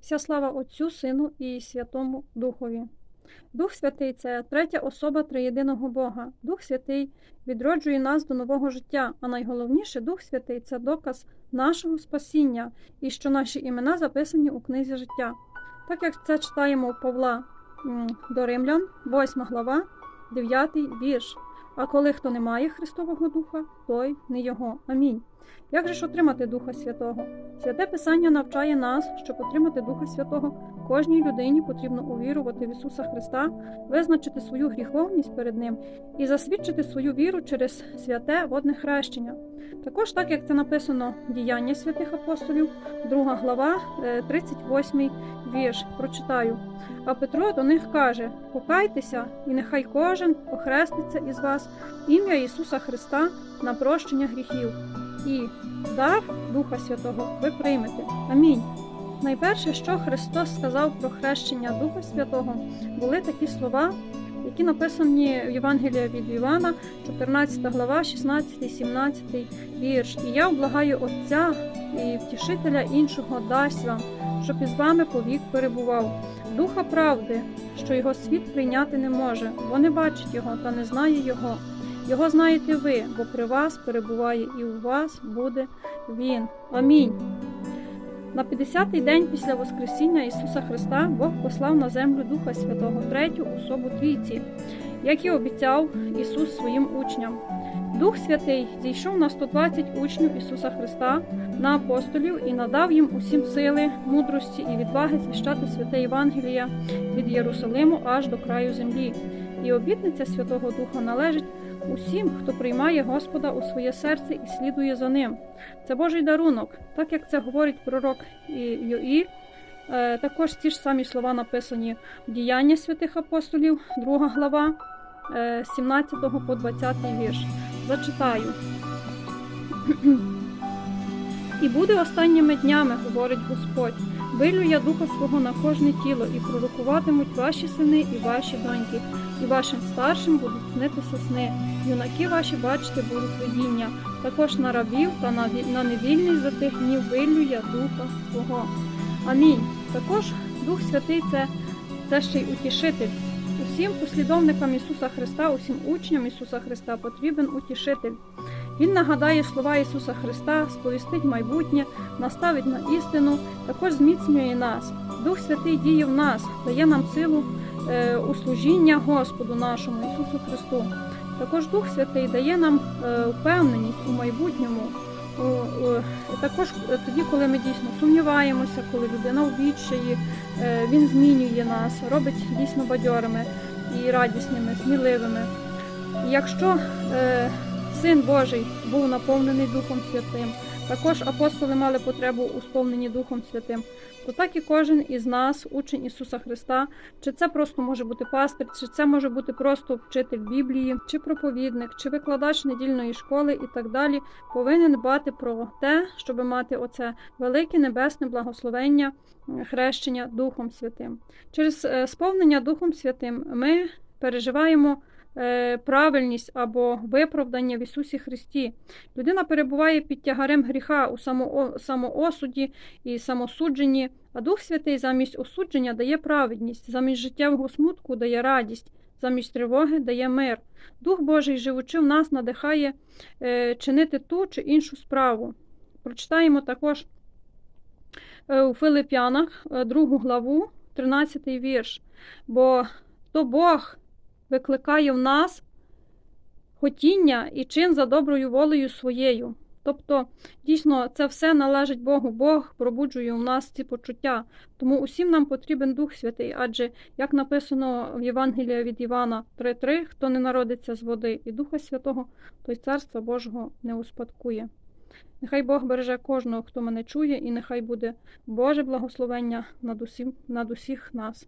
Вся слава Отцю, Сину і Святому Духові. Дух Святий це третя особа триєдиного Бога. Дух Святий відроджує нас до нового життя, а найголовніше Дух Святий це доказ нашого спасіння і що наші імена записані у книзі життя. Так як це читаємо у Павла до Римлян, 8 глава, 9 вірш. А коли хто не має Христового Духа, той не його. Амінь. Як же ж отримати Духа Святого? Святе Писання навчає нас, щоб отримати Духа Святого, кожній людині потрібно увірувати в Ісуса Христа, визначити свою гріховність перед Ним і засвідчити свою віру через святе водне хрещення. Також, так як це написано діяння святих апостолів, 2 глава, е, 38 вірш, прочитаю. А Петро до них каже: Покайтеся, і нехай кожен охреститься із вас ім'я Ісуса Христа на прощення гріхів. І дар Духа Святого ви приймете. Амінь. Найперше, що Христос сказав про хрещення Духа Святого, були такі слова, які написані в Євангелії від Івана, 14 глава, 16, 17 вірш. І я облагаю Отця і втішителя іншого дасть вам, щоб із вами повік перебував. Духа правди, що його світ прийняти не може, бо не бачить його та не знає його. Його знаєте ви, бо при вас перебуває і у вас буде Він. Амінь. На 50-й день після Воскресіння Ісуса Христа Бог послав на землю Духа Святого, третю особу Трійці, як і обіцяв Ісус своїм учням. Дух Святий зійшов на 120 учнів Ісуса Христа на апостолів і надав їм усім сили, мудрості і відваги звіщати святе Євангелія від Єрусалиму аж до краю землі. І обітниця Святого Духа належить усім, хто приймає Господа у своє серце і слідує за ним. Це Божий дарунок, так як це говорить пророк Йоїль. Е, Також ті ж самі слова написані в діяння святих апостолів, 2 глава, е, 17 по 20 вірш. Зачитаю. І буде останніми днями, говорить Господь. Вилю я духа свого на кожне тіло, і пророкуватимуть ваші сини і ваші доньки, і вашим старшим будуть снитися сни. Юнаки ваші бачити будуть видіння. Також на рабів та на, ві- на невільність за тих днів вилю я духа свого. Амінь. Також Дух Святий це, це ще й утішитель. Усім послідовникам Ісуса Христа, усім учням Ісуса Христа потрібен утішитель. Він нагадає слова Ісуса Христа, сповістить майбутнє, наставить на істину, також зміцнює нас. Дух Святий діє в нас, дає нам силу е, у служіння Господу нашому Ісусу Христу. Також Дух Святий дає нам е, впевненість у майбутньому. Також е, тоді, коли ми дійсно сумніваємося, коли людина в відчаї, він змінює нас, робить дійсно бадьорими і радісними, сміливими. І якщо Син Божий був наповнений Духом Святим, також апостоли мали потребу у сповненні Духом Святим, то так і кожен із нас, учень Ісуса Христа, чи це просто може бути пастир, чи це може бути просто вчитель Біблії, чи проповідник, чи викладач недільної школи і так далі, повинен дбати про те, щоб мати оце велике небесне благословення хрещення Духом Святим. Через е, сповнення Духом Святим ми переживаємо правильність або виправдання в Ісусі Христі. Людина перебуває під тягарем гріха у самоосуді і самосудженні, а Дух Святий замість осудження дає праведність, замість життєвого смутку дає радість, замість тривоги дає мир. Дух Божий, живучи в нас, надихає е, чинити ту чи іншу справу. Прочитаємо також е, у Филип'янах, е, другу главу, 13 вірш. Бо то Бог викликає в нас хотіння і чин за доброю волею своєю. Тобто, дійсно, це все належить Богу. Бог пробуджує у нас ці почуття. Тому усім нам потрібен Дух Святий, адже, як написано в Євангелії від Івана 3.3, хто не народиться з води і Духа Святого, той Царства Божого не успадкує. Нехай Бог береже кожного, хто мене чує, і нехай буде Боже благословення над усім, над усіх нас.